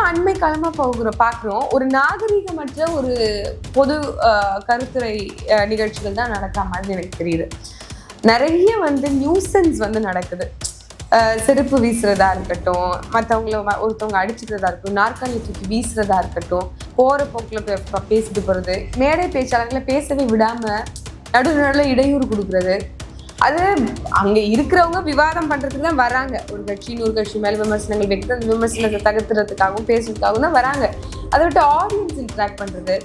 இப்போ அண்மை காலமாக போகிற பார்க்குறோம் ஒரு நாகரீகமற்ற ஒரு பொது கருத்துரை நிகழ்ச்சிகள் தான் நடக்கிற மாதிரி எனக்கு தெரியுது. நிறைய வந்து நியூசன்ஸ் வந்து நடக்குது. செருப்பு வீசுறதா இருக்கட்டும் மற்றவங்கள ஒருத்தவங்க அடிச்சுக்கிறதா இருக்கட்டும் நாற்காலி தூக்கி வீசுறதா இருக்கட்டும் போகிற போக்கில் பே- பேசிட்டு போகிறது மேடை பேச்சாளர்களை பேசவே விடாமல் நடுவு நடுவில் இடையூறு கொடுக்குறது அது அங்கே இருக்கிறவங்க விவாதம் பண்ணுறதுக்கு தான் வராங்க. ஒரு கட்சி இன்னொரு கட்சி மேலே விமர்சனங்கள் வைக்கிறது அந்த விமர்சனத்தை தகர்த்துறதுக்காகவும் பேசுறதுக்காகவும் தான் வராங்க. அதை விட்டு ஆடியன்ஸ் இன்ட்ராக்ட் பண்ணுறது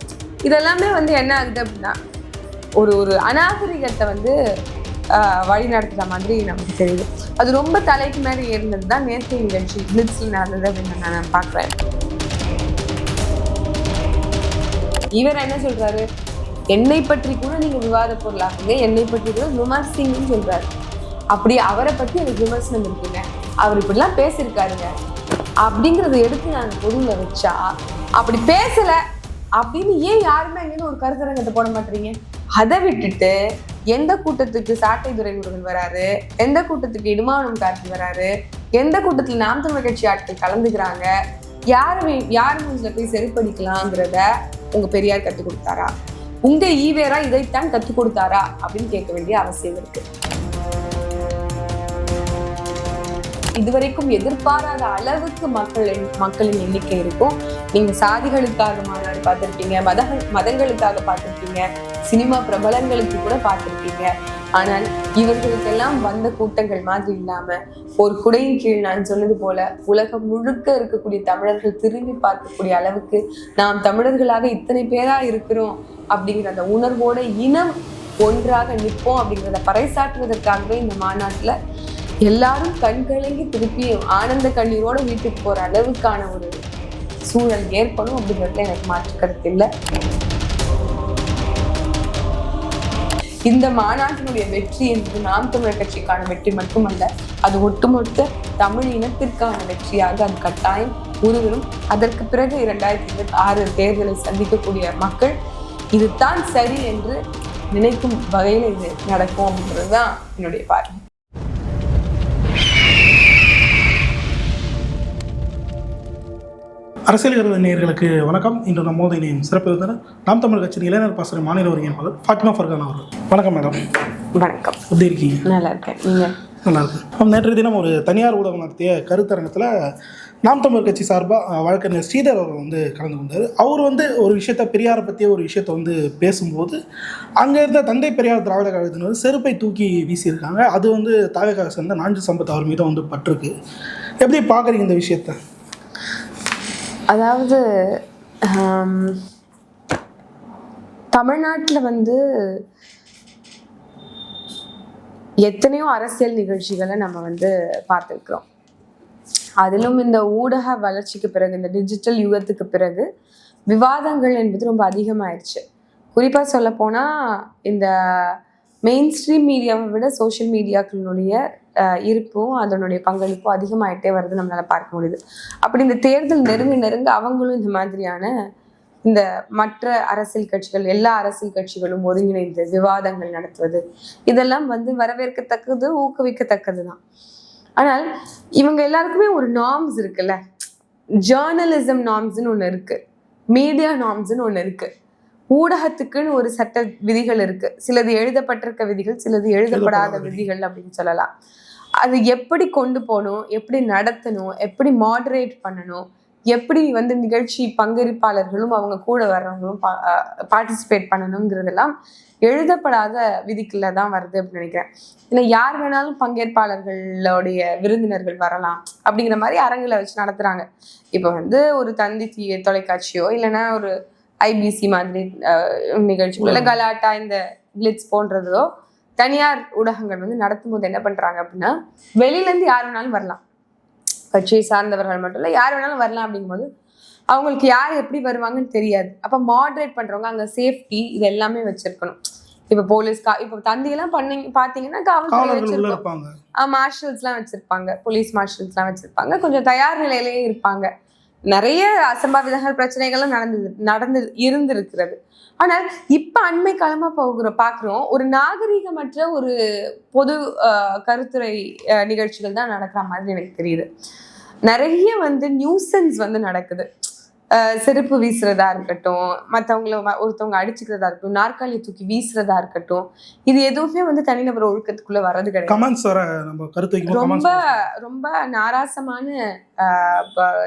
இதெல்லாமே வந்து என்ன ஆகுது அப்படின்னா ஒரு ஒரு அநாகரிகத்தை வந்து வழி நடத்துகிற மாதிரி நமக்கு தெரியுது. அது ரொம்ப தலைக்கு மேலே ஏறினது தான் நேற்று நிகழ்ச்சி. கிளிட்ஸில் நடந்தது அப்படின்னு நான் பார்க்குறேன். இவர் என்ன சொல்கிறாரு என்னை பற்றி கூட நீங்கள் விவாத பொருளாக்குங்க. என்னை பற்றி கூட விமர்சிங்கன்னு சொல்கிறாரு அப்படி அவரை பற்றி எனக்கு விமர்சனம் இருக்குங்க. அவர் இப்படிலாம் பேசியிருக்காருங்க. அப்படிங்கிறத எடுத்து நான் பொருளில் வச்சா அப்படி பேசலை அப்படின்னு ஏன் யாருமே அங்கேருந்து ஒரு கருத்தரங்கத்தை போட மாட்டீங்க அதை விட்டுட்டு எந்த கூட்டத்துக்கு சாட்டை துரைமுருகன் வராரு? எந்த கூட்டத்துக்கு இடுமானம் கார்த்தி வராரு? எந்த கூட்டத்தில் நாம் தமிழ் கட்சி ஆட்கள் கலந்துக்கிறாங்க? யார் யார் மூஞ்சில போய் செருப்படிக்கலாங்கிறத உங்க பெரியார் கற்றுக் கொடுத்தாரா? உங்க ஈவேரா இதைத்தான் கற்றுக் கொடுத்தாரா அப்படின்னு கேட்க வேண்டிய அவசியம் இருக்கு. இதுவரைக்கும் எதிர்பாராத அளவுக்கு மக்கள் மக்களின் எண்ணிக்கை இருக்கும். நீங்க சாதிகளுக்காக மாநாடு பார்த்துருப்பீங்க மதங்கள் மதங்களுக்காக பார்த்துருப்பீங்க சினிமா பிரபலங்களுக்கு கூட பார்த்துருப்பீங்க. ஆனால் இவர்களுக்கெல்லாம் வந்த கூட்டங்கள் மாதிரி இல்லாம ஒரு குடையின் கீழ் நான் சொன்னது போல உலகம் முழுக்க இருக்கக்கூடிய தமிழர்கள் திரும்பி பார்க்கக்கூடிய அளவுக்கு நாம் தமிழர்களாக இத்தனை பேரா இருக்கிறோம் அப்படிங்கிற அந்த உணர்வோட இனம் ஒன்றாக நிற்போம் அப்படிங்கிறத பறைசாற்றுவதற்காகவே இந்த மாநாட்டில் எல்லாரும் கண்கலங்கி திருப்பி ஆனந்த கண்ணீரோட வீட்டுக்கு போற அளவுக்கான ஒரு சூழல் ஏற்படும் அப்படிங்கிறதுல எனக்கு மாற்று கருத்து இல்லை. இந்த மாநாட்டினுடைய வெற்றி என்பது நாம் தமிழர் கட்சிக்கான வெற்றி மட்டுமல்ல அது ஒட்டுமொத்த தமிழ் இனத்திற்கான வெற்றியாக அது கட்டாயம் உருவரும் அதற்கு பிறகு இரண்டாயிரத்தி இருபத்தி ஆறு தேர்தலை சந்திக்கக்கூடிய மக்கள் இதுதான் சரி என்று நினைக்கும் வகையில் இது நடக்கும் அப்படின்றது தான் என்னுடைய பார்வை. அரசியல் நேயர்களுக்கு வணக்கம். இன்று நம்மோது இணையும் சிறப்பு விருந்தினர் நாம் தமிழ் கட்சியின் இளைஞர் பாசறை மாநில ஒருங்கிணைப்பாளர் ஃபாத்திமா ஃபர்கான் அவர்கள். வணக்கம் மேடம். வணக்கம். எப்படி இருக்கீங்க? நல்லா இருக்கேன். நல்லா இருக்கு நேற்றைய தினம் ஒரு தனியார் ஊடகம் நடத்திய கருத்தரங்கத்தில் நாம் தமிழர் கட்சி சார்பாக வழக்கறிஞர் ஸ்ரீதர் அவர்கள் வந்து கலந்து கொண்டார். அவர் வந்து ஒரு விஷயத்த பெரியாரை பற்றிய ஒரு விஷயத்த வந்து பேசும்போது அங்கே இருந்த தந்தை பெரியார் திராவிட கழகத்தினர் செருப்பை தூக்கி வீசியிருக்காங்க. அது வந்து தாவேக்காக சேர்ந்த நான்கு சம்பத் அவர் மீது வந்து பட்டிருக்கு. எப்படி பார்க்குறீங்க இந்த விஷயத்த? அதாவது தமிழ்நாட்டில் வந்து எத்தனையோ அரசியல் நிகழ்ச்சிகளை நம்ம வந்து பார்த்துருக்குறோம். அதிலும் இந்த ஊடக வளர்ச்சிக்கு பிறகு இந்த டிஜிட்டல் யுகத்துக்கு பிறகு விவாதங்கள் என்பது ரொம்ப அதிகமாயிருச்சு. குறிப்பாக சொல்ல இந்த மெயின் ஸ்ட்ரீம் மீடியாவை விட சோஷியல் மீடியாக்களுடைய இருப்பும் அதனுடைய பங்களிப்பும் அதிகமாயிட்டே வருது நம்மளால பார்க்க முடியுது. அப்படி இந்த தேர்தல் நெருங்க நெருங்க அவங்களும் இந்த மாதிரியான இந்த மற்ற அரசியல் கட்சிகள் எல்லா அரசியல் கட்சிகளும் ஒருங்கிணைந்து விவாதங்கள் நடத்துவது இதெல்லாம் வந்து வரவேற்கத்தக்கது ஊக்குவிக்கத்தக்கது தான் ஆனால் இவங்க எல்லாருக்குமே ஒரு நார்ம்ஸ் இருக்குல்ல? ஜேர்னலிசம் நார்ம்ஸ்னு ஒன்று இருக்கு. மீடியா நார்ம்ஸ்னு ஒன்று இருக்குது ஊடகத்துக்குன்னு ஒரு சட்ட விதிகள் இருக்கு. சிலது எழுதப்பட்டிருக்க விதிகள் சிலது எழுதப்படாத விதிகள் அப்படின்னு சொல்லலாம். அது எப்படி கொண்டு போகணும் எப்படி நடத்தணும் எப்படி மாடரேட் பண்ணணும் எப்படி வந்து நிகழ்ச்சி பங்கேற்பாளர்களும் அவங்க கூட வர்றவங்களும் பார்ட்டிசிபேட் பண்ணணுங்கிறதெல்லாம் எழுதப்படாத விதிக்குள்ள தான் வருது அப்படின்னு நினைக்கிறேன். இல்லை யார் வேணாலும் பங்கேற்பாளர்களுடைய விருந்தினர்கள் வரலாம் அப்படிங்கிற மாதிரி அரங்குல வச்சு நடத்துறாங்க. இப்போ வந்து ஒரு தந்தி தொலைக்காட்சியோ இல்லைன்னா ஒரு ஐபிசி மாதிரி நிகழ்ச்சிகளோ. இல்லை கலாட்டா இந்த கிளிட்ஸ் போன்றதோ தனியார் ஊடகங்கள் வந்து நடத்தும் போது என்ன பண்றாங்க அப்படின்னா வெளியில இருந்து யார் வேணாலும் வரலாம். கட்சியை சார்ந்தவர்கள் மட்டும் இல்லை யார் வேணாலும் வரலாம் அப்படிங்கும்போது அவங்களுக்கு யார் எப்படி வருவாங்கன்னு தெரியாது. அப்போ மாடரேட் பண்றவங்க அங்க சேஃப்டி இது எல்லாமே வச்சிருக்கணும். இப்போ போலீஸ் கா இப்போ தந்தியெல்லாம் பண்ணீங்க பார்த்தீங்கன்னா காவல்துறை இருப்பாங்க. மார்ஷல்ஸ்லாம் வச்சிருப்பாங்க. போலீஸ் மார்ஷல்ஸ்லாம் வச்சிருப்பாங்க. கொஞ்சம் தயார் நிலையிலேயே இருப்பாங்க. நிறைய அசம்பாவிதங்கள் பிரச்சனைகளும் நடந்தது நடந்து இருந்திருக்கிறது. ஆனால் இப்ப அண்மை காலமா போகிற பாக்குறோம் ஒரு நாகரீகமற்ற ஒரு பொது அஹ், கருத்துரை அஹ், நிகழ்ச்சிகள் தான் நடக்கிற மாதிரி எனக்கு தெரியுது. நிறைய வந்து நியூசன்ஸ் வந்து நடக்குது. செருப்பு வீசுறதா இருக்கட்டும் மற்றவங்கள ஒருத்தவங்க அடிச்சுக்கிறதா இருக்கட்டும் நாற்காலியை தூக்கி வீசுறதா இருக்கட்டும் இது எதுவுமே வந்து தனிநபர் ஒழுக்கத்துக்குள்ள வர்றது கிடையாது. ரொம்ப ரொம்ப நாராசமான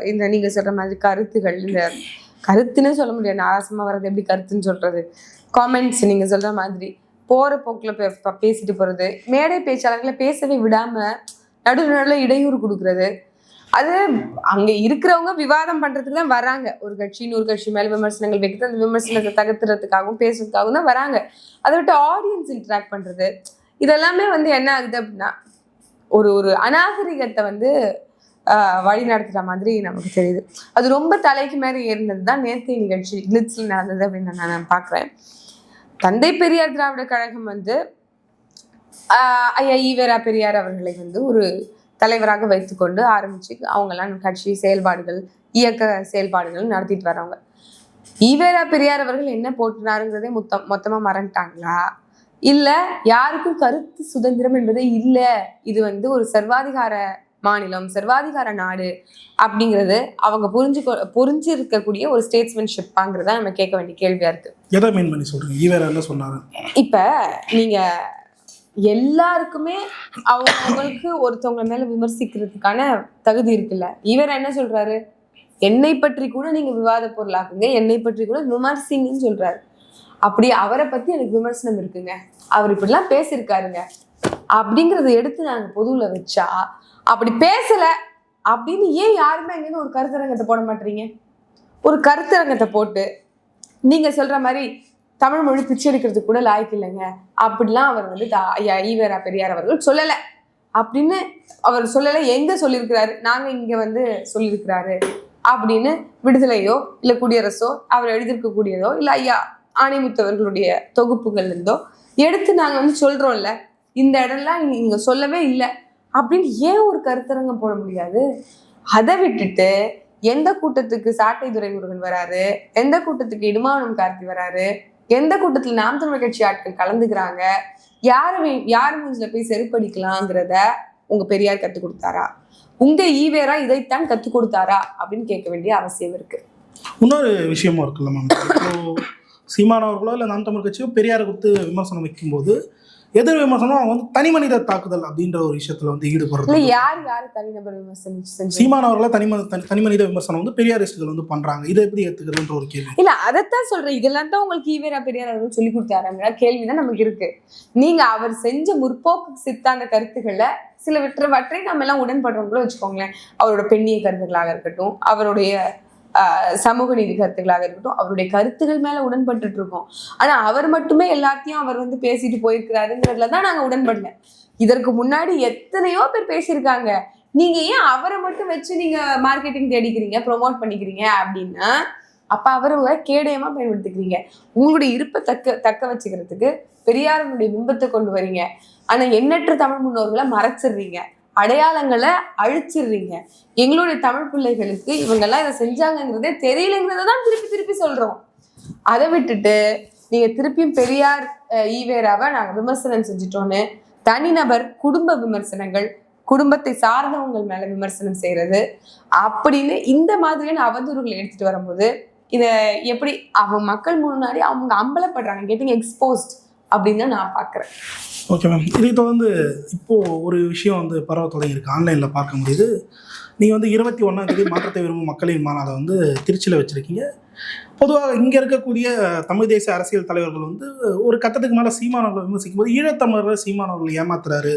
இந்த நீங்க சொல்ற மாதிரி கருத்துகள் இந்த கருத்துன்னு சொல்ல முடியாது நாராசமா வர்றது எப்படி கருத்துன்னு சொல்றது? காமெண்ட்ஸ் நீங்க சொல்ற மாதிரி போற போக்குல பேசிட்டு போறது மேடை பேச்சாளர்களை பேசவே விடாம நடு நடுவில் இடையூறு கொடுக்கறது அது அங்க இருக்கிறவங்க விவாதம் பண்றதுக்கு தான் வராங்க. ஒரு கட்சி இன்னொரு கட்சி மேல விமர்சனங்கள் வைக்கிறது அந்த விமர்சனத்தை தகர்த்துறதுக்காகவும் பேசுறதுக்காகவும் தான் வராங்க. அதை விட்டு ஆடியன்ஸ் இன்ட்ராக்ட் பண்றது. இதெல்லாமே வந்து என்ன ஆகுது அப்படின்னா ஒரு ஒரு அநாகரிகத்தை வந்து வழி நடத்துகிற மாதிரி நமக்கு தெரியுது. அது ரொம்ப தலைக்கு மேலே ஏறினது தான் நேர்த்தை நிகழ்ச்சி கிளிட்ஸில் நடந்தது அப்படின்னு நான் பார்க்குறேன் தந்தை பெரியார் திராவிட கழகம் வந்து ஐயா ஈவேரா பெரியார் அவர்களை வந்து ஒரு தலைவராக வைத்துக்கொண்டு ஆரம்பிச்சு அவங்கெல்லாம் கட்சி செயல்பாடுகள் இயக்க செயல்பாடுகள் நடத்திட்டு வரவங்க ஈவேரா பெரியார் அவர்கள் என்ன போட்டுனாருங்கிறதே மொத்தம் மொத்தமா மறந்துட்டாங்களா? இல்ல யாருக்கும் கருத்து சுதந்திரம் என்பதே இல்ல. இது வந்து ஒரு சர்வாதிகார மாநிலம் சர்வாதிகார நாடு அப்படிங்கிறது அவங்க புரிஞ்சு புரிஞ்சு இருக்கக்கூடிய ஒரு ஸ்டேட்ஸ்மேன்ஷிப்பாங்கிறத நம்ம கேட்க வேண்டிய கேள்வியா இருக்கு. எதை மீன் பண்ணி சொல்றீங்க? ஈவேரா என்ன சொன்னாரு? இப்ப நீங்க எல்லாருக்குமே அவங்களுக்கு ஒருத்தவங்க மேல விமர்சிக்கிறதுக்கான தகுதி இருக்குல்ல. இவர் என்ன சொல்றாரு? என்னை பற்றி கூட நீங்க விவாத பொருளாக்குங்க. என்னை பற்றி கூட விமர்சிங்கன்னு சொல்றாரு. அப்படி அவரை பத்தி எனக்கு விமர்சனம் இருக்குங்க. அவர் இப்படிலாம் பேசியிருக்காருங்க. அப்படிங்கறத எடுத்து நாங்க பொதுவுல வச்சா அப்படி பேசல அப்படின்னு ஏன் யாருமே அங்கேருந்து ஒரு கருத்தரங்கத்தை போட மாட்டீங்க? ஒரு கருத்தரங்கத்தை போட்டு நீங்க சொல்ற மாதிரி தமிழ் மொழி பிச்சை எடுக்கிறதுக்கு கூட லாய்க்கு இல்லைங்க. அப்படிலாம் அவர் வந்து தா- ஐயா ஈவேரா பெரியார் அவர்கள் சொல்லலை. அப்படின்னு அவர் சொல்லலை. எங்க சொல்லியிருக்கிறாரு? நாங்க இங்க வந்து சொல்லியிருக்கிறாரு. அப்படின்னு விடுதலையோ இல்ல குடியரசோ அவர் எழுதியிருக்கக்கூடியதோ இல்ல ஐயா ஆணைமுத்தவர்களுடைய தொகுப்புகள் இருந்தோ எடுத்து நாங்க வந்து சொல்றோம்ல. இந்த இடம்லாம் நீங்க- சொல்லவே இல்லை. அப்படின்னு ஏன் ஒரு கருத்தரங்கம் போட முடியாது? அதை விட்டுட்டு எந்த கூட்டத்துக்கு சாட்டை துரைமுருகன் வராரு? எந்த கூட்டத்துக்கு இடுமானம் கார்த்தி வராரு? எந்த கூட்டத்தில் நாம் தமிழர் கட்சி ஆட்கள் கலந்துக்கிறாங்க? யாருமே யார் மூஞ்சில் போய் செருப்படிக்கலாங்கிறத உங்கள் பெரியார் கற்றுக் கொடுத்தாரா? உங்கள் ஈவேரா இதைத்தான் கற்றுக் கொடுத்தாரா? அப்படின்னு கேட்க வேண்டிய அவசியம் இருக்குது இன்னொரு விஷயமும் இருக்குல்ல மேம் இப்போ சீமானவர்களோ இல்லை நாம் தமிழ் கட்சியோ பெரியாரை கொடுத்து விமர்சனம் வைக்கும்போது எதிர் விமர்சனம் அவங்க வந்து தனி மனித தாக்குதல் அப்படின்ற ஒரு விஷயத்துல வந்து ஈடுபடுறது யார் யாரு தனிநபர் விமர்சனம் செஞ்சு சீமானவர்களை தனி தனி மனித விமர்சனம் வந்து பெரியாரிஸ்டுகள் வந்து பண்றாங்க. இதை எப்படி ஏத்துக்கிறதுன்ற ஒரு கேள்வி. இல்ல அதைத்தான் சொல்றேன். இதெல்லாம் தான் உங்களுக்கு ஈவேரா பெரியார் அவர்கள் சொல்லி கொடுத்தாருங்கிற கேள்விதான் நமக்கு இருக்கு. நீங்க அவர் செஞ்ச முற்போக்கு சித்தாந்த கருத்துக்களை சில விட்டுறவற்றை நம்ம எல்லாம் உடன்படுறோம் கூட வச்சுக்கோங்களேன். அவரோட பெண்ணிய கருத்துக்களாக இருக்கட்டும் அவருடைய சமூக நீதி கருத்துக்களாக இருக்கட்டும் அவருடைய கருத்துக்கள் மேல உடன்பட்டுட்டு இருக்கோம் ஆனா அவர் மட்டுமே எல்லாத்தையும் அவர் வந்து பேசிட்டு போயிருக்கிறாருங்கிறதுல தான் நாங்க உடன்படல. இதற்கு முன்னாடி எத்தனையோ பேர் பேசியிருக்காங்க. நீங்க ஏன் அவரை மட்டும் வச்சு நீங்க மார்க்கெட்டிங் தேடிக்கிறீங்க ப்ரொமோட் பண்ணிக்கிறீங்க அப்படின்னா அப்ப அவரை கேடயமா பயன்படுத்திக்கிறீங்க. உங்களுடைய இருப்பை தக்க தக்க வச்சுக்கிறதுக்கு பெரியாரனுடைய பிம்பத்தை கொண்டு வரீங்க. ஆனா எண்ணற்ற தமிழ் முன்னோர்களை மறைச்சிடுறீங்க. அடையாளங்களை அழிச்சிடுறீங்க. எங்களுடைய தமிழ் பிள்ளைகளுக்கு இவங்கெல்லாம் இதை செஞ்சாங்கங்கிறதே தெரியலங்கிறத தான் திருப்பி திருப்பி சொல்றோம். அதை விட்டுட்டு நீங்க திருப்பியும் பெரியார் ஈவேராவை நாங்க விமர்சனம் செஞ்சுட்டோன்னு தனிநபர் குடும்ப விமர்சனங்கள் குடும்பத்தை சார்ந்தவங்க மேல விமர்சனம் செய்யறது அப்படின்னு இந்த மாதிரியான அவதூறுகளை எடுத்துட்டு வரும்போது இதை எப்படி அவங்க மக்கள் முன்னாடி அவங்க அம்பலப்படுறாங்க கெட்டிங் எக்ஸ்போஸ்ட் அப்படின்னு தான் நான் பார்க்குறேன். ஓகே மேம் இதை தொடர்ந்து இப்போ ஒரு விஷயம் வந்து பரவ தொடங்கியிருக்கு. ஆன்லைனில் பார்க்க முடியுது. நீங்கள் வந்து இருபத்தி ஒன்றாம் தேதி மாற்றத்தை விரும்பும் மக்களின் மாநாதை வந்து திருச்சியில் வச்சுருக்கீங்க. பொதுவாக இங்கே இருக்கக்கூடிய தமிழ் தேசிய அரசியல் தலைவர்கள் வந்து ஒரு கட்டத்துக்கு மேலே சீமானவர்களை விமர்சிக்கும் போது ஈழத்தமிழர்கள் சீமானவர்களை ஏமாத்துறாரு.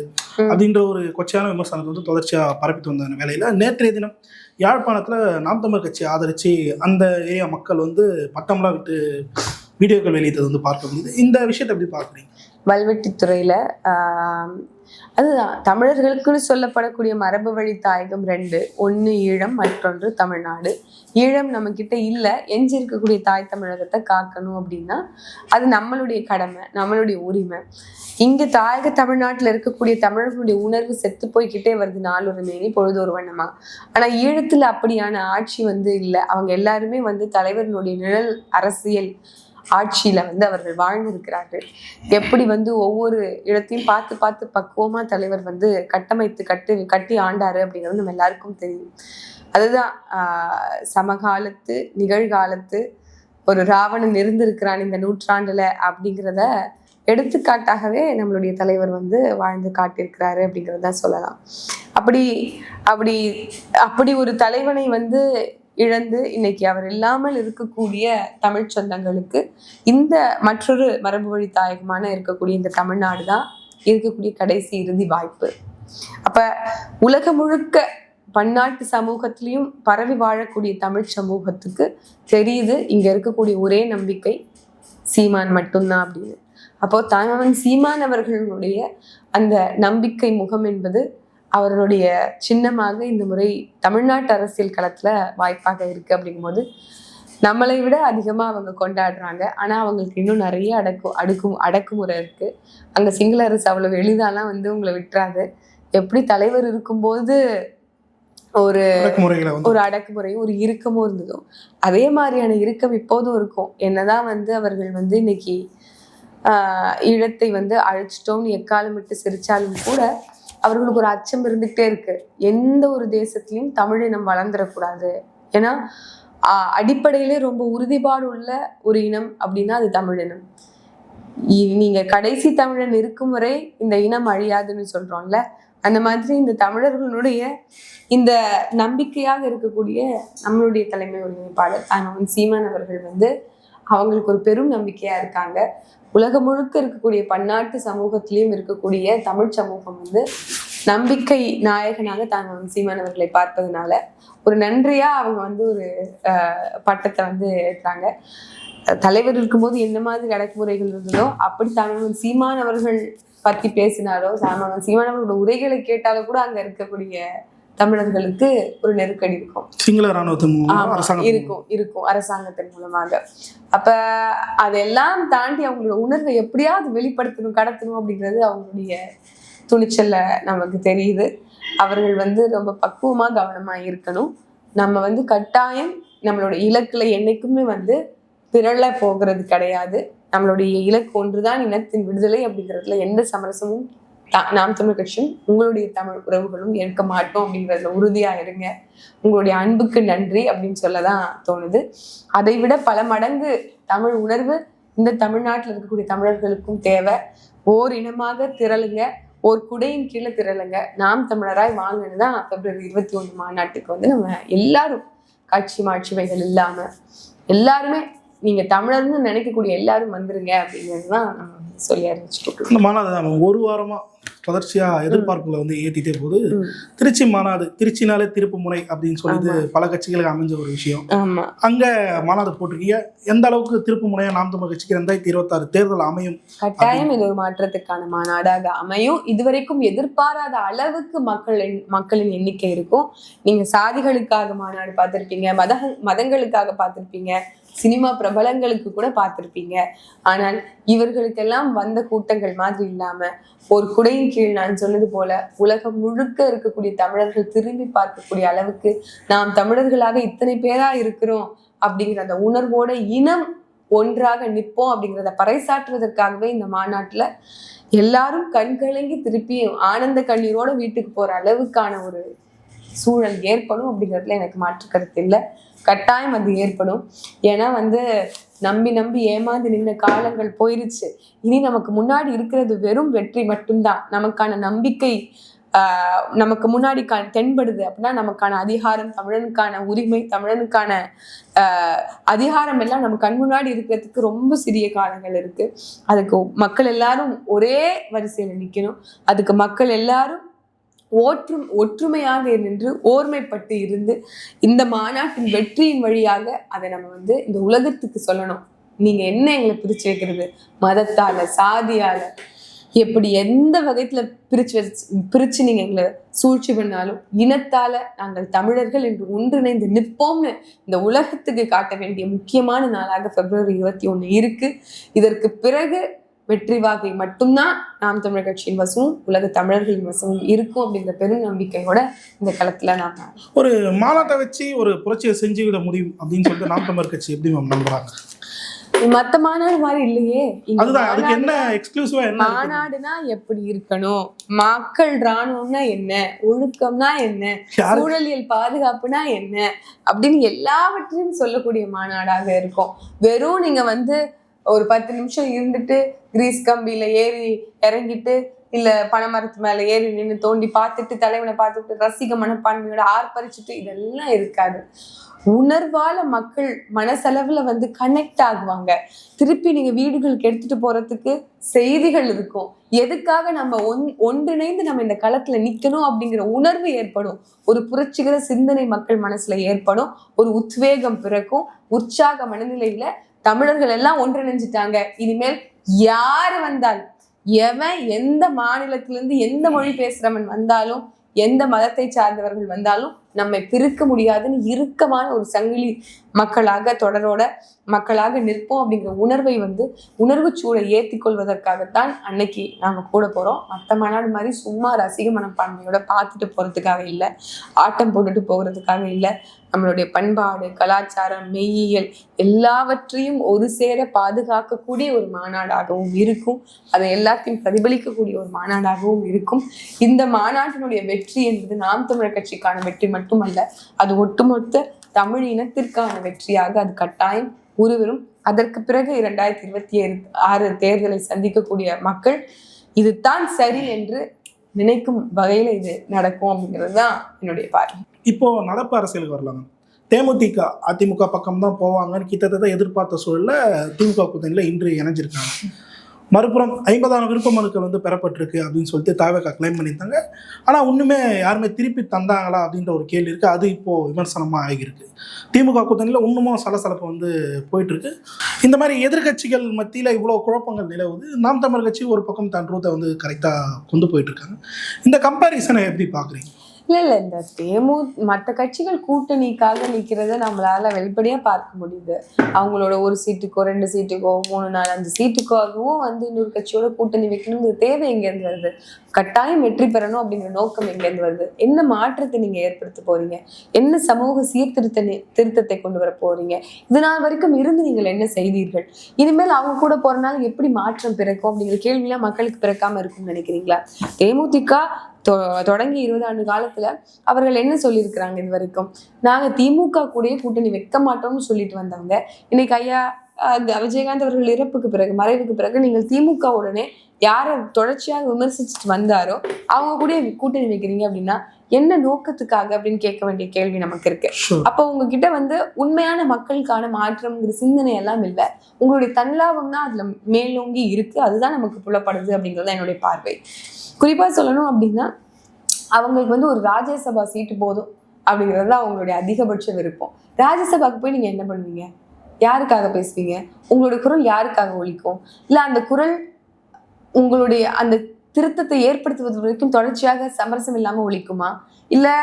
அப்படின்ற ஒரு கொச்சையான விமர்சனத்தை வந்து தொடர்ச்சியாக பரப்பிட்டு வந்த வேலையில் நேற்றைய தினம் யாழ்ப்பாணத்தில் நாம் தமிழ் கட்சி ஆதரித்து அந்த ஏரியா மக்கள் வந்து பட்டம்லாம் விட்டு வீடியோக்கள் வெளியிட்டது வந்து பார்க்க முடியுது. இந்த விஷயத்தை எப்படி பார்க்குறீங்க? வல்வெட்டித்துறையில அதுதான் தமிழர்களுக்குன்னு சொல்லப்படக்கூடிய மரபு வழி தாயகம் ரெண்டு ஒன்று ஈழம் மற்றொன்று தமிழ்நாடு. ஈழம் நம்ம கிட்ட இல்லை எஞ்சி இருக்கக்கூடிய தாய் தமிழகத்தை காக்கணும் அப்படின்னா அது நம்மளுடைய கடமை நம்மளுடைய உரிமை. இங்கே தாயக தமிழ்நாட்டில் இருக்கக்கூடிய தமிழர்களுடைய உணர்வு செத்து போய்க்கிட்டே வருது நாளொரு மேனி பொழுது ஒரு வண்ணமா. ஆனால் ஈழத்தில் அப்படியான ஆட்சி வந்து இல்லை. அவங்க எல்லாருமே வந்து தலைவர்களுடைய நிழல் அரசியல் ஆட்சியில வந்து அவர்கள் வாழ்ந்திருக்கிறார்கள். எப்படி வந்து ஒவ்வொரு இடத்தையும் பார்த்து பார்த்து பக்குவமா தலைவர் வந்து கட்டமைத்து கட்டு கட்டி ஆண்டாரு அப்படிங்கிறது நம்ம எல்லாருக்கும் தெரியும். அதுதான் சமகாலத்து நிகழ்காலத்து ஒரு ராவணன் இருந்திருக்கிறான் இந்த நூற்றாண்டுல அப்படிங்கிறத எடுத்துக்காட்டாகவே நம்மளுடைய தலைவர் வந்து வாழ்ந்து காட்டியிருக்கிறாரு அப்படிங்கிறத சொல்லலாம். அப்படி அப்படி அப்படி ஒரு தலைவனை வந்து இழந்து இன்னைக்கு அவர் இல்லாமல் இருக்கக்கூடிய தமிழ் சொந்தங்களுக்கு இந்த மற்றொரு மரபு வழி தாயகமான இருக்கக்கூடிய இந்த தமிழ்நாடு தான் இருக்கக்கூடிய கடைசி இறுதி வாய்ப்பு. அப்ப உலகம் முழுக்க பன்னாட்டு சமூகத்திலையும் பரவி வாழக்கூடிய தமிழ் சமூகத்துக்கு தெரியுது இங்க இருக்கக்கூடிய ஒரே நம்பிக்கை சீமான் மட்டும்தான் அப்படின்னு. அப்போ தாய்மாமன் சீமான் அவர்களுடைய அந்த நம்பிக்கை முகம் என்பது அவருடைய சின்னமாக இந்த முறை தமிழ்நாட்டு அரசியல் களத்துல வாய்ப்பாக இருக்கு அப்படிங்கும்போது நம்மளை விட அதிகமா அவங்க கொண்டாடுறாங்க. ஆனா அவங்களுக்கு இன்னும் நிறைய அடக்கு அடுக்கும் அடக்குமுறை இருக்கு. அங்க சிங்கள அரசு அவ்வளவு எளிதாலாம் வந்து உங்களை விட்டுறாது. எப்படி தலைவர் இருக்கும்போது ஒரு ஒரு அடக்குமுறையும் ஒரு இறுக்கமும் இருந்ததோ அதே மாதிரியான இறுக்கம் இப்போதும் இருக்கும். என்னதான் வந்து அவர்கள் வந்து இன்னைக்கு ஆஹ் ஈழத்தை வந்து அழிச்சிட்டோம்னு எக்காலம் விட்டு சிரிச்சாலும் கூட அவர்களுக்கு ஒரு அச்சம் இருந்துகிட்டே இருக்கு. எந்த ஒரு தேசத்திலையும் தமிழினம் வளர்ந்துடக்கூடாது. ஏன்னா அடிப்படையிலே ரொம்ப உறுதிப்பாடு உள்ள ஒரு இனம் அப்படின்னா அது தமிழினம் இனம். நீங்க கடைசி தமிழன் இருக்கும் வரை இந்த இனம் அழியாதுன்னு சொல்றோம்ல. அந்த மாதிரி இந்த தமிழர்களுடைய இந்த நம்பிக்கையாக இருக்கக்கூடிய நம்மளுடைய தலைமை ஒருங்கிணைப்பாளர் தாய்மாமன் சீமான் அவர்கள் வந்து அவங்களுக்கு ஒரு பெரும் நம்பிக்கையா இருக்காங்க. உலகம் முழுக்க இருக்கக்கூடிய பன்னாட்டு சமூகத்திலையும் இருக்கக்கூடிய தமிழ் சமூகம் வந்து நம்பிக்கை நாயகனாக தாங்க சீமான் அவர்களை பார்ப்பதனால ஒரு நன்றியா அவங்க வந்து ஒரு பட்டத்தை வந்து ஏற்றாங்க. தலைவர் இருக்கும்போது என்ன மாதிரி அடக்குமுறைகள் இருந்ததோ அப்படி தாய்மாமன் சீமான் அவர்கள் பத்தி பேசினாரோ தாய்மாமன் சீமான் அவர்களோட உரைகளை கேட்டாலும் கூட அங்க இருக்கக்கூடிய தமிழர்களுக்கு ஒரு நெருக்கடி இருக்கும். சிங்கள ராணுவத்தின் இருக்கும் இருக்கும் அரசாங்கத்தின் மூலமாக. அப்ப அதெல்லாம் தாண்டி அவங்களோட உணர்வை எப்படியாவது வெளிப்படுத்தணும் கடத்தணும் அப்படிங்கிறது அவங்களுடைய துணிச்சல்ல நமக்கு தெரியுது. அவர்கள் வந்து ரொம்ப பக்குவமா கவனமா இருக்கணும். நம்ம வந்து கட்டாயம் நம்மளோட இலக்குல என்னைக்குமே வந்து பிறழ போகிறது கிடையாது. நம்மளுடைய இலக்கு ஒன்றுதான் இனத்தின் விடுதலை அப்படிங்கிறதுல எந்த சமரசமும் நாம் தமிழ் கட்சியும் உங்களுடைய தமிழ் உறவுகளும் இருக்க மாட்டோம் அப்படிங்கிறதுல உறுதியா இருங்க. உங்களுடைய அன்புக்கு நன்றி அப்படின்னு சொல்லதான் தோணுது. அதை விட பல மடங்கு தமிழ் உணர்வு இந்த தமிழ்நாட்டில் இருக்கக்கூடிய தமிழர்களுக்கும் தேவை. ஓர் இனமாக திரளுங்க ஓர் குடையின் கீழே திரளுங்க. நாம் தமிழராய் வாங்கன்னு தான் பிப்ரவரி இருபத்தி ஒன்று மாநாட்டுக்கு வந்து நம்ம எல்லாரும் காட்சி மாட்சிமைகள் இல்லாம எல்லாருமே நீங்க தமிழர்னு நினைக்கக்கூடிய எல்லாரும் வந்துருங்க அப்படிங்கிறது தான் நம்ம சொல்லி அறிவிச்சுட்டு மாநாடு ஒரு வாரமா? தொடர்ச்சியா எதிர்பார்ப்புகளை வந்து ஏத்திட்டே போது திருச்சி மாநாடு திருச்சினாலே திருப்பு முறை அப்படின்னு சொல்லிட்டு பல கட்சிகளுக்கு அமைஞ்ச ஒரு விஷயம். ஆமா. அங்க மாநாடு போட்டிருக்கீங்க. எந்த அளவுக்கு திருப்பு முறையா நாம் தமிழ் கட்சிக்கு ரெண்டாயிரத்தி இருபத்தாறு தேர்தல் அமையும் கட்டாயம் இது ஒரு மாற்றத்துக்கான மாநாடாக அமையும். இதுவரைக்கும் எதிர்பாராத அளவுக்கு மக்கள் எண்- மக்களின் எண்ணிக்கை இருக்கும். நீங்க சாதிகளுக்காக மாநாடு பார்த்திருப்பீங்க மத மதங்களுக்காக பார்த்திருப்பீங்க. சினிமா பிரபலங்களுக்கு கூட பார்த்துருப்பீங்க. ஆனால் இவர்களுக்கெல்லாம் வந்த கூட்டங்கள் மாதிரி இல்லாம ஒரு குடையின் கீழ் நான் சொன்னது போல உலகம் முழுக்க இருக்கக்கூடிய தமிழர்கள் திரும்பி பார்க்கக்கூடிய அளவுக்கு நாம் தமிழர்களாக இத்தனை பேரா இருக்கிறோம் அப்படிங்கிற அந்த உணர்வோட இனம் ஒன்றாக நிற்போம் அப்படிங்கிறத பறைசாற்றுவதற்காகவே இந்த மாநாட்டுல எல்லாரும் கண்கலங்கி திருப்பி ஆனந்த கண்ணீரோட வீட்டுக்கு போற அளவுக்கான ஒரு சூழல் ஏற்படும் அப்படிங்கிறதுல எனக்கு மாற்று கருத்து இல்லை. கட்டாயம் அது ஏற்படும். ஏன்னா வந்து நம்பி நம்பி ஏமாந்து நின்ற காலங்கள் போயிருச்சு. இனி நமக்கு முன்னாடி இருக்கிறது வெறும் வெற்றி மட்டும்தான். நமக்கான நம்பிக்கை நமக்கு முன்னாடி தென்படுது அப்படின்னா நமக்கான அதிகாரம் தமிழனுக்கான உரிமை தமிழனுக்கான அதிகாரம் எல்லாம் நம்ம கண் முன்னாடி இருக்கிறதுக்கு ரொம்ப சிறிய காலங்கள் இருக்கு. அதுக்கு மக்கள் எல்லாரும் ஒரே வரிசையில நிக்கணும். அதுக்கு மக்கள் எல்லாரும் ஒற்றும் ஒற்றுமையாக நின்று ஓர்மைப்பட்டு இருந்து இந்த மாநாட்டின் வெற்றியின் வழியாக அதை நம்ம வந்து இந்த உலகத்துக்கு சொல்லணும். நீங்க என்ன எங்களை பிரிச்சு வைக்கிறது? மதத்தால சாதியால? எப்படி எந்த வகைத்துல பிரிச்சு வச்சு பிரிச்சு நீங்க எங்களை சூழ்ச்சி பண்ணாலும் இனத்தால நாங்கள் தமிழர்கள் என்று ஒன்றிணைந்து நிற்போம்னு இந்த உலகத்துக்கு காட்ட வேண்டிய முக்கியமான நாளாக பிப்ரவரி இருபத்தி ஒன்று இருக்கு. இதற்கு பிறகு வெற்றி வாகை மட்டும்தான் நாம் தமிழர் கட்சியின் வசமும் உலக தமிழர்களின் வசமும் இருக்கும் அப்படிங்கிற பெரும் நம்பிக்கையோட இந்த களத்துல நாம ஒரு மாநாட்டை வச்சு ஒரு புரட்சியை செஞ்சு விட முடியும் அப்படின்னு சொல்லிட்டு நாம் தமிழர் கட்சி எப்படி நம்புறாங்க? மத்த மாநாடு மாதிரி இல்லையே. மாநாடுனா- எப்படி இருக்கணும்? மக்கள் ராணுவம்னா என்ன? ஒழுக்கம்னா என்ன? சூழலியல் பாதுகாப்புனா என்ன? அப்படின்னு எல்லாவற்றையும் சொல்லக்கூடிய மாநாடாக இருக்கும். வெறும் நீங்க வந்து ஒரு பத்து நிமிஷம் இருந்துட்டு கிரீஸ் கம்பியில ஏறி இறங்கிட்டு இல்ல பனைமரத்து மேல ஏறி நின்று தோண்டி பார்த்துட்டு தலைவனை பார்த்துட்டு ரசிக மனப்பான்மையோட ஆர்ப்பரிச்சுட்டு இதெல்லாம் இருக்காது. உணர்வால மக்கள் மனசளவுல வந்து கனெக்ட் ஆகுவாங்க. திருப்பி நீங்க வீடுகளுக்கு எடுத்துட்டு போறதுக்கு செய்திகள் இருக்கும். எதுக்காக நம்ம ஒன் ஒன்றிணைந்து நம்ம இந்த களத்துல நிக்கணும் அப்படிங்கிற உணர்வு ஏற்படும். ஒரு புரட்சிகர சிந்தனை மக்கள் மனசுல ஏற்படும். ஒரு உத்வேகம் பிறக்கும். உற்சாக மனநிலையில தமிழர்கள் எல்லாம் ஒன்றிணைஞ்சிட்டாங்க. இனிமேல் யாரு வந்தால் எவன் எந்த மாநிலத்திலிருந்து எந்த மொழி பேசுறவன் வந்தாலும் எந்த மதத்தை சார்ந்தவர்கள் வந்தாலும் நம்மை பிரிக்க முடியாதுன்னு இறுக்கமான ஒரு சங்கிலி மக்களாக தொடரோட மக்களாக நிற்போம் அப்படிங்கிற உணர்வை வந்து உணர்வு சூழலை ஏற்றி கொள்வதற்காகத்தான் அன்னைக்கு நாம கூட போறோம். மற்ற மாநாடு மாதிரி சும்மா ரசிக மனப்பான்மையோட பார்த்துட்டு போறதுக்காக இல்லை. ஆட்டம் போட்டுட்டு போகிறதுக்காக இல்லை. நம்மளுடைய பண்பாடு கலாச்சாரம் மெய்யியல் எல்லாவற்றையும் ஒரு சேர பாதுகாக்கக்கூடிய ஒரு மாநாடாகவும் இருக்கும். அதை எல்லாத்தையும் பிரதிபலிக்கக்கூடிய ஒரு மாநாடாகவும் இருக்கும். இந்த மாநாட்டினுடைய வெற்றி என்பது நாம் தமிழர் கட்சிக்கான வெற்றி மட்டுமல்ல அது ஒட்டுமொத்த தமிழ் இனத்திற்கான வெற்றியாக அது கட்டாயம் உருவரும் அதற்கு பிறகு இரண்டாயிரத்தி இருபத்தி ஏழு ஆறு தேர்தலை சந்திக்கக்கூடிய மக்கள் இதுதான் சரி என்று நினைக்கும் வகையில இது நடக்கும் அப்படிங்கிறது தான் என்னுடைய பார்வை. இப்போ நடப்பு அரசியலுக்கு வரலாம். தேமுதிக அதிமுக பக்கம் தான் போவாங்கன்னு கிட்டத்தட்ட எதிர்பார்த்த சூழல்ல திமுக கூட்டணியில் இன்று இணைஞ்சிருக்காங்க. மறுபுறம் ஐம்பதாயிரம் விருப்ப மனுக்கள் வந்து பெறப்பட்டிருக்கு அப்படின்னு சொல்லிட்டு தாவேக்கா கிளைம் பண்ணியிருந்தாங்க. ஆனால் ஒன்றுமே யாருமே திருப்பி தந்தாங்களா அப்படின்ற ஒரு கேள்வி இருக்குது அது இப்போது விமர்சனமாக ஆகியிருக்கு. திமுக கூட்டணியில் இன்னமும் சலசலப்பு வந்து போயிட்டுருக்கு. இந்த மாதிரி எதிர்க்கட்சிகள் மத்தியில் இவ்வளோ குழப்பங்கள் நிலவுது. நாம் தமிழ் கட்சி ஒரு பக்கம் தன் ரூத்தை வந்து கரெக்டாக கொண்டு போயிட்டுருக்காங்க. இந்த கம்பாரிசனை எப்படி பார்க்குறீங்க? இல்ல இல்ல. இந்த தேமு மற்ற கட்சிகள் கூட்டணிக்காக நிக்கிறத நம்மளால வெளிப்படையா பார்க்க முடியுது. அவங்களோட ஒரு சீட்டுக்கோ ரெண்டு சீட்டுக்கோ மூணு நாலு அஞ்சு சீட்டுக்காகவும் வந்து இன்னொரு கட்சியோட கூட்டணி வைக்கணுங்கிற தேவை எங்க இருந்து வருது? கட்டாயம் வெற்றி பெறணும் அப்படிங்கிற நோக்கம் எங்க இருந்து வருது? என்ன மாற்றத்தை நீங்க ஏற்படுத்த போறீங்க? என்ன சமூக சீர்திருத்த திருத்தத்தை கொண்டு வர போறீங்க? இது நாள் வரைக்கும் இருந்து நீங்கள் என்ன செய்தீர்கள்? இனிமேல் அவங்க கூட போறனால எப்படி மாற்றம் பிறக்கும்? அப்படிங்கிற கேள்வியெல்லாம் மக்களுக்கு பிறக்காம இருக்கும்னு நினைக்கிறீங்களா? தேமுதிக தொடங்கி இருபது ஆண்டு காலத்துல அவர்கள் என்ன சொல்லியிருக்கிறாங்க இது வரைக்கும் நாங்க திமுக கூடயே கூட்டணி வைக்க மாட்டோம்னு சொல்லிட்டு வந்தாங்க இன்னைக்கு ஐயா விஜயகாந்த் அவர்கள் இறப்புக்கு பிறகு மறைவுக்கு பிறகு நீங்கள் திமுக உடனே யாரை தொடர்ச்சியாக விமர்சிச்சுட்டு வந்தாரோ அவங்க கூட கூட்டணி வைக்கிறீங்க அப்படின்னா என்ன நோக்கத்துக்காக அப்படின்னு கேட்க வேண்டிய கேள்வி நமக்கு இருக்கு. அப்போ உங்ககிட்ட வந்து உண்மையான மக்களுக்கான மாற்றம்ங்கிற சிந்தனை எல்லாம் இல்லை. உங்களுடைய தன்லாபம் தான் அதுல மேலோங்கி இருக்கு. அதுதான் நமக்கு புலப்படுது அப்படிங்கிறது தான் என்னுடைய பார்வை. குறிப்பாக சொல்லணும் அப்படின்னா அவங்களுக்கு வந்து ஒரு ராஜ்யசபா சீட்டு போதும் அப்படிங்கிறது தான் அவங்களுடைய அதிகபட்ச விருப்பம். ராஜ்யசபாக்கு போய் நீங்கள் என்ன பண்ணுவீங்க? யாருக்காக பேசுவீங்க? உங்களுடைய குரல் யாருக்காக ஒழிக்கும் இல்லை அந்த குரல் உங்களுடைய அந்த திருத்தத்தை ஏற்படுத்துவது வரைக்கும் தொடர்ச்சியாக சமரசம் இல்லாமல் ஒழிக்குமா இல்லை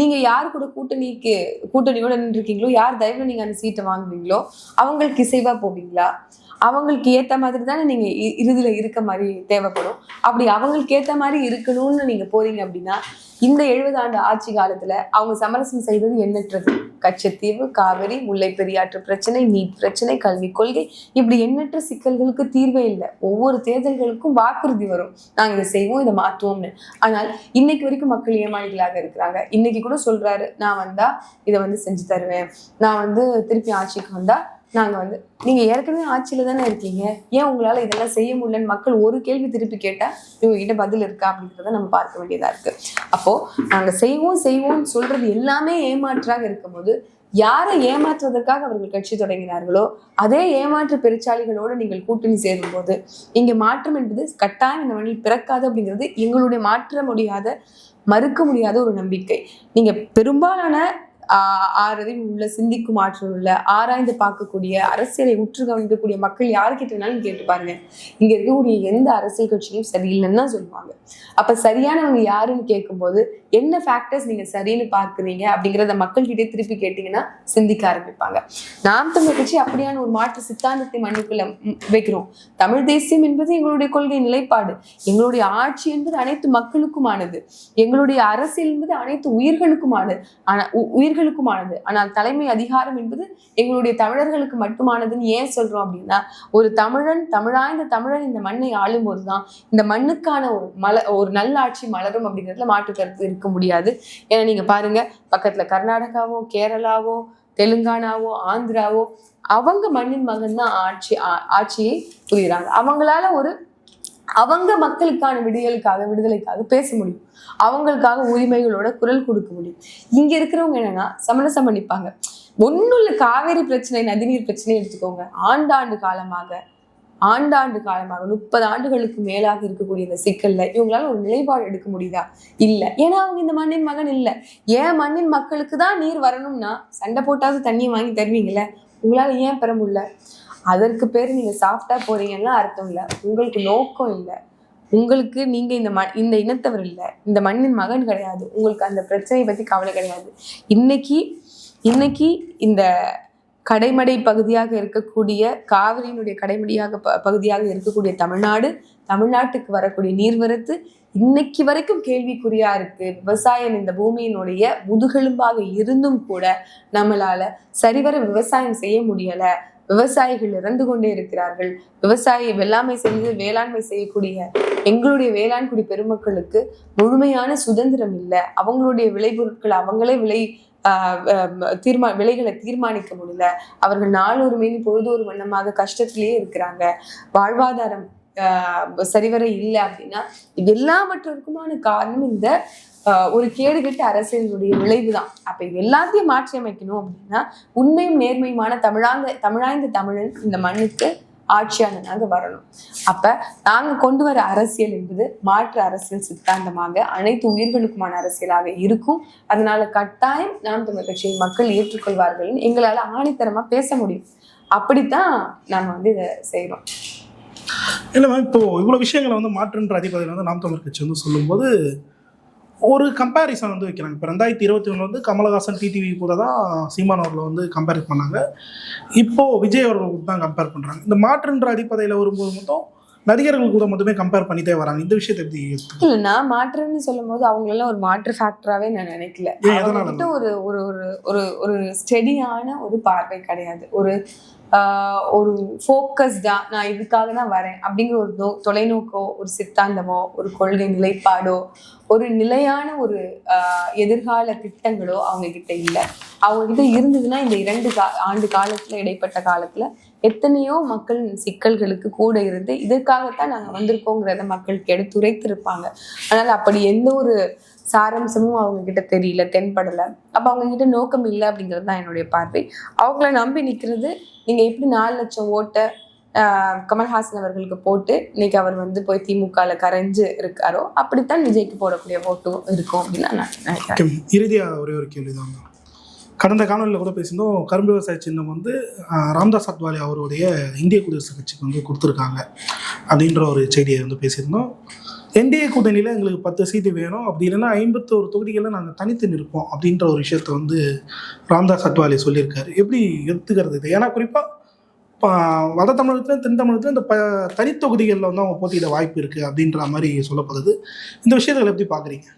நீங்கள் யார் கூட கூட்டணிக்கு கூட்டணியோட நின்றுருக்கீங்களோ யார் தயவில் நீங்கள் அந்த சீட்டை வாங்குவீங்களோ அவங்களுக்கு இசைவாக போவீங்களா? அவங்களுக்கு ஏத்த மாதிரி தானே நீங்க இ- இருக்க மாதிரி தேவைப்படும். அப்படி அவங்களுக்கு ஏத்த மாதிரி இருக்கணும்னு நீங்க போறீங்க அப்படின்னா இந்த எழுபது ஆண்டு ஆட்சி காலத்துல அவங்க சமரசம் செய்தது எண்ணற்றது. கச்சத்தீவு காவிரி முல்லை பெரியாற்று பிரச்சனை நீட் பிரச்சனை கல்விக் கொள்கை இப்படி எண்ணற்ற சிக்கல்களுக்கு தீர்வே இல்லை. ஒவ்வொரு தேர்தல்களுக்கும் வாக்குறுதி வரும். நாங்க இதை செய்வோம் இதை மாற்றுவோம்னு. ஆனால் இன்னைக்கு வரைக்கும் மக்கள் ஏமாளிகளாக இருக்கிறாங்க. இன்னைக்கு கூட சொல்றாரு நான் வந்தா இதை வந்து செஞ்சு தருவேன். நான் வந்து திருப்பி ஆட்சிக்கு வந்தா நாங்கள் வந்து நீங்கள் ஏற்கனவே ஆட்சியில் தானே இருக்கீங்க. ஏன் உங்களால் இதெல்லாம் செய்ய முடியலன்னு மக்கள் ஒரு கேள்வி திருப்பி கேட்டால் இவங்ககிட்ட பதில் இருக்கா அப்படின்றத நம்ம பார்க்க வேண்டியதாக இருக்குது அப்போது நாங்கள் செய்வோம் செய்வோம்னு சொல்கிறது எல்லாமே ஏமாற்றாக இருக்கும்போது யாரை ஏமாற்றுவதற்காக அவர்கள் கட்சி தொடங்கினார்களோ அதே ஏமாற்று பெருச்சாளிகளோடு நீங்கள் கூட்டணி சேரும்போது இங்கே மாற்றம் என்பது கட்டாயம் இந்த மண்ணில் பிறக்காது அப்படிங்கிறது எங்களுடைய மாற்ற முடியாத மறுக்க முடியாத ஒரு நம்பிக்கை. நீங்கள் பெரும்பாலான ஆஹ் உள்ள சிந்திக்கும் ஆற்றல் உள்ள ஆராய்ந்து பார்க்கக்கூடிய அரசியலை உற்று கவனிக்கக்கூடிய மக்கள் யாருக்கிட்ட வேணாலும் கேட்டு பாருங்க. இங்க இருக்கக்கூடிய எந்த அரசியல் கட்சியும் சரியில்லைன்னு தான் சொல்லுவாங்க. அப்ப சரியானவங்க யாருன்னு கேட்கும்போது என்ன ஃபேக்டர்ஸ் நீங்க சரின்னு பார்க்குறீங்க அப்படிங்கிறத மக்கள்கிட்டே திருப்பி கேட்டீங்கன்னா சிந்திக்க ஆரம்பிப்பாங்க. நாம் தமிழ் கட்சி அப்படியான ஒரு மாற்று சித்தாந்தத்தை மண்ணுக்குள்ள வைக்கிறோம். தமிழ் தேசியம் என்பது எங்களுடைய கொள்கை நிலைப்பாடு. எங்களுடைய ஆட்சி என்பது அனைத்து மக்களுக்குமானது. எங்களுடைய அரசியல் என்பது அனைத்து உயிர்களுக்குமானது. ஆனா உ- உயிர்களுக்குமானது. ஆனால் தலைமை அதிகாரம் என்பது எங்களுடைய தமிழர்களுக்கு மட்டுமானதுன்னு ஏன் சொல்றோம் அப்படின்னா ஒரு தமிழன் தமிழாய்ந்த தமிழன் இந்த மண்ணை ஆளும்போது தான் இந்த மண்ணுக்கான ஒரு மல ஒரு நல்ல ஆட்சி மலரும் அப்படிங்கிறதுல மாற்று கருத்து இருக்கு. முடியாது. ஏன்னா நீங்க பாருங்க பக்கத்துல கர்நாடகாவோ கேரளாவோ தெலுங்கானாவோ ஆந்திராவோ அவங்க மண்ணின் மகன் தான் ஆட்சி ஆ- ஆட்சியை புரியுறாங்க. அவங்களால ஒரு அவங்க மக்களுக்கான விடியலுக்காக விடுதலைக்காக பேச முடியும். அவங்களுக்காக உரிமைகளோட குரல் கொடுக்க முடியும். இங்க இருக்கிறவங்க என்னன்னா சமரசம் பண்ணிப்பாங்க. ஒன்றும் இல்லை காவேரி பிரச்சனை நதிநீர் பிரச்சனை எடுத்துக்கோங்க. ஆண்டாண்டு காலமாக ஆண்டாண்டு காலமாக முப்பது ஆண்டுகளுக்கு மேலாக இருக்கக்கூடிய இந்த சிக்கல்ல இவங்களால ஒரு நிலைப்பாடு எடுக்க முடியுதா? இல்ல. ஏன்னா அவங்க இந்த மண்ணின் மகன் இல்ல. ஏன் மண்ணின் மக்களுக்கு தான் நீர் வரணும்னா சண்டை போட்டாவது தண்ணியை வாங்கி தருவீங்கல்ல? உங்களால ஏன் பெற முடியல? அதற்கு பேர் நீங்க சாப்பிட்டா போறீங்கன்னா அர்த்தம் இல்ல. உங்களுக்கு நோக்கம் இல்ல. உங்களுக்கு நீங்க இந்த ம இந்த இனத்தவர் இல்ல. இந்த மண்ணின் மகன் கிடையாது. உங்களுக்கு அந்த பிரச்சனையை பத்தி கவலை கிடையாது. இன்னைக்கு இன்னைக்கு இந்த கடைமடை பகுதியாக இருக்கக்கூடிய காவிரியினுடைய கடைமடியாக ப- பகுதியாக இருக்கக்கூடிய தமிழ்நாடு தமிழ்நாட்டுக்கு வரக்கூடிய நீர்வரத்து இன்னைக்கு வரைக்கும் கேள்விக்குறியா இருக்கு. விவசாயம் இந்த பூமியினுடைய முதுகெலும்பாக இருந்தும் கூட நம்மளால சரிவர விவசாயம் செய்ய முடியலை. விவசாயிகள் இறந்து கொண்டே இருக்கிறார்கள். விவசாயி வெள்ளாமை செய்து வேளாண்மை செய்யக்கூடிய எங்களுடைய வேளாண்குடி பெருமக்களுக்கு முழுமையான சுதந்திரம் இல்லை. அவங்களுடைய விளைபொருட்கள் அவங்களே விளை ஆஹ் தீர்மா விலைகளை தீர்மானிக்க முடியல. அவர்கள் நாளொரு மீன் பொழுதொரு வண்ணமாக கஷ்டத்திலேயே இருக்கிறாங்க. வாழ்வாதாரம் ஆஹ் சரிவர இல்லை அப்படின்னா இது எல்லாவற்றிற்குமான காரணம் இந்த ஒரு கேடுகெட்ட அரசியலுடைய விளைவு தான் அப்ப இது எல்லாத்தையும் மாற்றி அமைக்கணும் அப்படின்னா உண்மையும் நேர்மையுமான தமிழாங்க தமிழாய்ந்த தமிழன் இந்த மண்ணுக்கு ஆட்சியாளனாக வரணும். அப்ப நாங்க கொண்டு வர அரசியல் என்பது மாற்று அரசியல் சித்தாந்தமாக அனைத்து உயிர்களுக்குமான அரசியலாக இருக்கும். அதனால கட்டாயம் நாம் தமிழ் கட்சியை மக்கள் ஏற்றுக்கொள்வார்கள் எங்களால ஆணித்தரமா பேச முடியும். அப்படித்தான் நாம வந்து இதை செய்யறோம் இல்லை மேம் இப்போ இவ்வளோ விஷயங்களை வந்து மாற்றுன்ற அதிபதியில் வந்து நாம் தமிழ் கட்சி வந்து சொல்லும்போது ஒரு கம்பேரிசன் வந்து வைக்கிறாங்க. இப்போ ரெண்டாயிரத்தி இருபத்தி ஒன்று வந்து கமலஹாசன் டிடிவி கூட தான் சீமான் அவர்களை வந்து கம்பேர் பண்ணாங்க. இப்போ விஜய் அவர்கள் தான் கம்பேர் பண்ணுறாங்க இந்த மாற்றுன்ற அடிப்படையில் வரும்போது மட்டும் நடிகர்கள் கூட மட்டுமே கம்பேர் பண்ணிட்டே வராங்க. இந்த விஷயத்தை எப்படி இல்ல நான் மாற்றுன்னு சொல்லும் போது அவங்களெல்லாம் ஒரு மாற்று ஃபேக்டராகவே நான் நினைக்கல? அவங்ககிட்ட ஒரு ஒரு ஒரு ஒரு ஒரு ஸ்டெடியான ஒரு பார்வை கிடையாது. ஒரு ஒரு ஃபோக்கஸ்டா நான் இதுக்காக தான் வரேன். அப்படிங்கிற ஒரு நோ தொலைநோக்கோ ஒரு சித்தாந்தமோ ஒரு கொள்கை நிலைப்பாடோ ஒரு நிலையான ஒரு எதிர்கால திட்டங்களோ அவங்க கிட்ட இல்லை. அவங்க கிட்ட இருந்ததுன்னா இந்த இரண்டு கா ஆண்டு காலத்துல இடைப்பட்ட காலத்துல எத்தனையோ மக்கள் சிக்கல்களுக்கு கூட இருந்து இதற்காகத்தான் நாங்கள் வந்திருக்கோங்கிறத மக்களுக்கு எடுத்துரைத்திருப்பாங்க ஆனால் அப்படி எந்த ஒரு சாரம்சமும் அவங்க கிட்ட தெரியல தென்படலை. அப்போ அவங்க கிட்ட நோக்கம் இல்லை அப்படிங்கிறது தான் என்னுடைய பார்வை. அவங்கள நம்பி நிற்கிறது நீங்கள் எப்படி நாலு லட்சம் ஓட்டை கமல்ஹாசன் அவர்களுக்கு போட்டு இன்னைக்கு அவர் வந்து போய் திமுகவில் கரைஞ்சு இருக்காரோ அப்படித்தான் விஜய்க்கு போடக்கூடிய ஓட்டும் இருக்கும் அப்படின்னு நான் நினைக்கிறேன். இறுதியாக ஒரே ஒரு கேள்விதான். கடந்த காணொலியில் கூட பேசியிருந்தோம் கரும்பு விவசாய சின்னம் வந்து ராம்தாஸ் அத்வாலே அவருடைய இந்திய குடியரசு கட்சிக்கு வந்து கொடுத்துருக்காங்க அப்படின்ற ஒரு செய்தியை வந்து பேசியிருந்தோம். என்டிஏ கூட்டணியில் எங்களுக்கு பத்து சீட்டு வேணும். அப்படி இல்லைன்னா ஐம்பத்தோரு தொகுதிகளில் நாங்கள் தனித்து நிற்போம் அப்படின்ற ஒரு விஷயத்த வந்து ராம்தாஸ் அத்வாலே சொல்லியிருக்காரு. எப்படி எடுத்துக்கிறது இது? ஏன்னா குறிப்பாக வட தமிழகத்திலும் தென் தமிழகத்திலும் இந்த ப தனித்தொகுதிகளில் வந்து அவங்க போட்டியிட வாய்ப்பு இருக்குது அப்படின்ற மாதிரி சொல்லப்படுது. இந்த விஷயங்களை எப்படி பார்க்குறீங்க?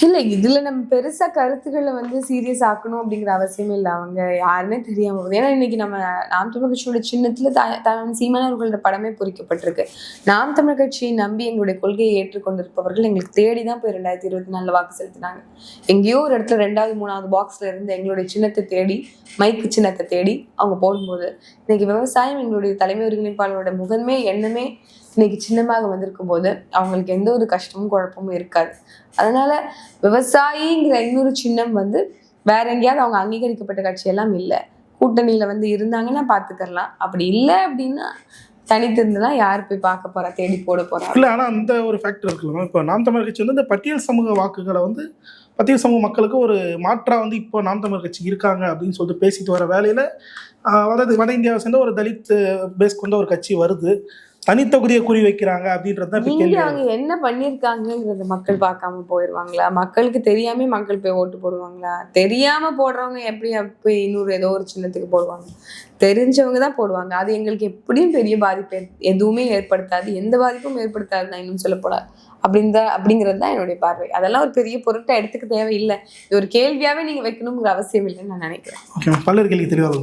இல்லை இதில் நம்ம பெருசாக கருத்துக்களை வந்து சீரியஸ் ஆக்கணும் அப்படிங்கிற அவசியமே இல்லை. அவங்க யாருன்னே தெரியாம போகுது. ஏன்னா இன்னைக்கு நம்ம நாம் தமிழ் கட்சியோட சின்னத்தில் த- த- சீமானவர்களோட படமே பொறிக்கப்பட்டிருக்கு. நாம் தமிழ் கட்சியை நம்பி எங்களுடைய கொள்கையை ஏற்றுக்கொண்டிருப்பவர்கள் எங்களுக்கு தேடி தான் போய் ரெண்டாயிரத்தி இருபத்தி நாலில் வாக்கு செலுத்தினாங்க. எங்கேயோ ஒரு இடத்துல ரெண்டாவது மூணாவது பாக்ஸில் இருந்து எங்களுடைய சின்னத்தை தேடி மைக்கு சின்னத்தை தேடி அவங்க போடும்போது இன்னைக்கு விவசாயம் எங்களுடைய தலைமை ஒருங்கிணைப்பாளரோட முகமே எண்ணமே இன்னைக்கு சின்னமாக வந்திருக்கும் போது அவங்களுக்கு எந்த ஒரு கஷ்டமும் குழப்பமும் இருக்காது. அதனால விவசாயிங்கிற இன்னொரு சின்னம் வந்து வேற எங்கேயாவது அவங்க அங்கீகரிக்கப்பட்ட கட்சி எல்லாம் இல்லை. கூட்டணியில வந்து இருந்தாங்கன்னா பார்த்துக்கலாம் அப்படி இல்லை அப்படின்னா தனித்து யார் போய் பார்க்க போறா தேடி போட போறா? இல்லை ஆனால் அந்த ஒரு ஃபேக்டர் இருக்குல்ல இப்போ நாம் தமிழர் கட்சி வந்து இந்த பட்டியல் சமூக வாக்குகளை வந்து பட்டியல் சமூக மக்களுக்கு ஒரு மாற்றா வந்து இப்போ நாம் தமிழர் கட்சி இருக்காங்க அப்படின்னு சொல்லிட்டு பேசிட்டு வர வேலையில் வட வட இந்தியாவை சேர்ந்த ஒரு தலித் பேஸ் கொண்ட ஒரு கட்சி வருது. தனித்தொகுதியை குறி வைக்கிறாங்க அப்படின்றது அவங்க என்ன பண்ணிருக்காங்கங்கறத மக்கள் பார்க்காம போயிருவாங்களா? மக்களுக்கு தெரியாம மக்கள் போய் ஓட்டு போடுவாங்களா? தெரியாம போடுறவங்க எப்படி போய் இன்னொரு ஏதோ ஒரு சின்னத்துக்கு போடுவாங்க? தெரிஞ்சவங்க தான் போடுவாங்க. அது எங்களுக்கு எப்படியும் பெரிய பாதிப்பு எதுவுமே ஏற்படுத்தாது. எந்த பாதிப்பும் ஏற்படுத்தாது நான் இன்னும் சொல்ல போல. அப்படின்ற அப்படிங்கிறது தான் என்னுடைய பார்வை. அதெல்லாம் ஒரு பெரிய பொருட்டை எடுத்துக்க தேவையில்லை. இது ஒரு கேள்வியாவே நீங்க வைக்கணுங்கிற அவசியம் இல்லைன்னு நான் நினைக்கிறேன். ஓகே பல்லர் கேள்வி தெளிவாக